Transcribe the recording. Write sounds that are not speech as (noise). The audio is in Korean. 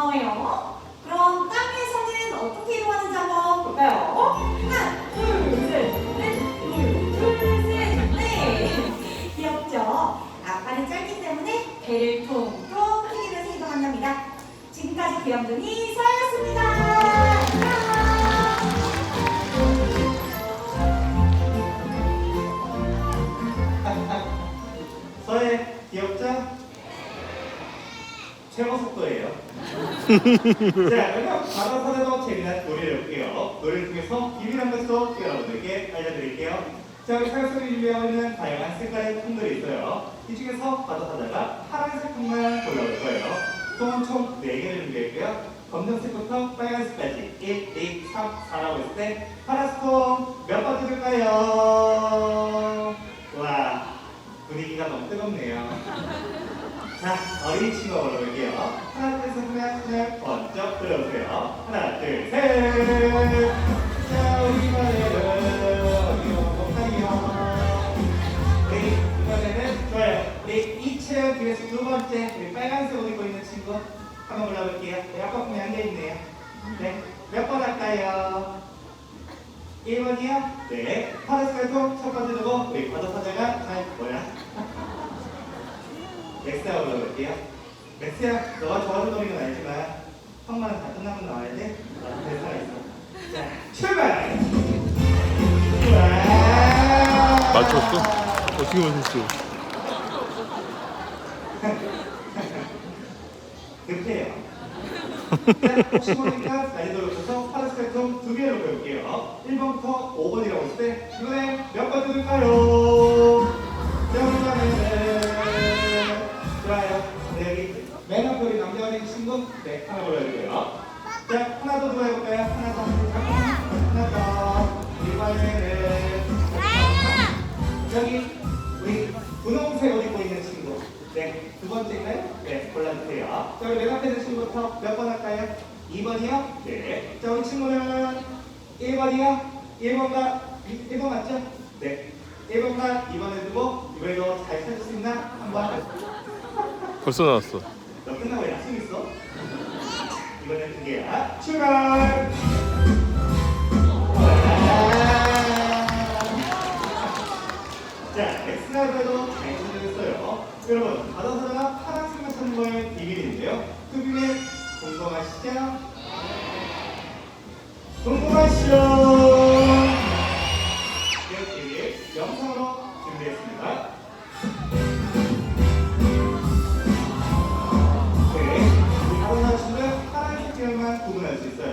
고마워요. 그럼 땅에서는 어떻게 이루어지는지 한번 볼까요? 하나, 둘, 셋, 넷, 둘, 셋, 넷. (laughs) 귀엽죠? 아빠는 짧기 때문에 배를 통통 크기를 생각한답니다. 지금까지 귀염둥이 서였습니다. (laughs) 자, 그럼 바다 사자도 재미난 노래를 해볼게요. 노래를 통해서 비밀한 것도 여러분들께 알려드릴게요. 자, 우리 준비하고 있는 다양한 색깔의 통들이 있어요. 이 중에서 바다 사자가 파란색 통만 골라볼 거예요. 통은 총 4개를 준비했고요. 검정색부터 빨간색까지 1, 2, 3, 4라고 했을 때 파란색 통몇 번 뜯을까요? 와, 분위기가 너무 뜨겁네요. 자, 어린 친구가 올라올게요. 하나, 둘, 셋 하면 손을 번쩍 들어오세요. 하나, 둘, 셋. 자, 우리 이번에는 가볼까요? 우리 이번에는 좋아요. 우리 2층 뒤에서 두 번째 우리 빨간색 옷 입고 있는 친구 한번 골라볼게요. 네, 아까 보면 앉아있네요. 네, 몇 번 할까요? 1번이요? 네. 파란색 통 첫 번째 두고 우리 바다 사자가 잘 뭐야? 렉스야 올라올게요. 렉스야, 너가 좋아하는 놀이는 알지만 형만은 다 끝나고 나와야 돼. 나도 대사가 있어. 자, 출발! 와! 맞췄어? 어떻게 맞췄어? (laughs) 급해요. 자, 혹시 모르니까 난이도를 높여서 파란색 통두 개로 배울게요. 1번부터 5번이라고 했을 때 이번에 몇번 들을까요? 여기만 네, 하나 골라주세요. 자, 하나 더 해볼까요? 하나 더. 하나 더. 이번에는 여기 우리 분홍색 옷 입고 있는 친구. 네, 두 번째인가요? 네, 골라주세요. 자, 우리 맨 앞에 있는 친구부터 몇 번 할까요? 2번이요? 네. 자, 우리 친구는 1번이요? 1번과 1번 맞죠? 네. 1번과 2번을 두고 이번에도 잘 찾을 수 있나? 한번. 벌써 나왔어. 너 끝나고 있어? 이번엔 두 개야. 출발! 자, 엑스나브에도 잘 찾아냈어요. 여러분, 바다사자가 파란색만 찾는 거에 비밀인데요. 그 비밀 궁금하시죠? 궁금하시죠?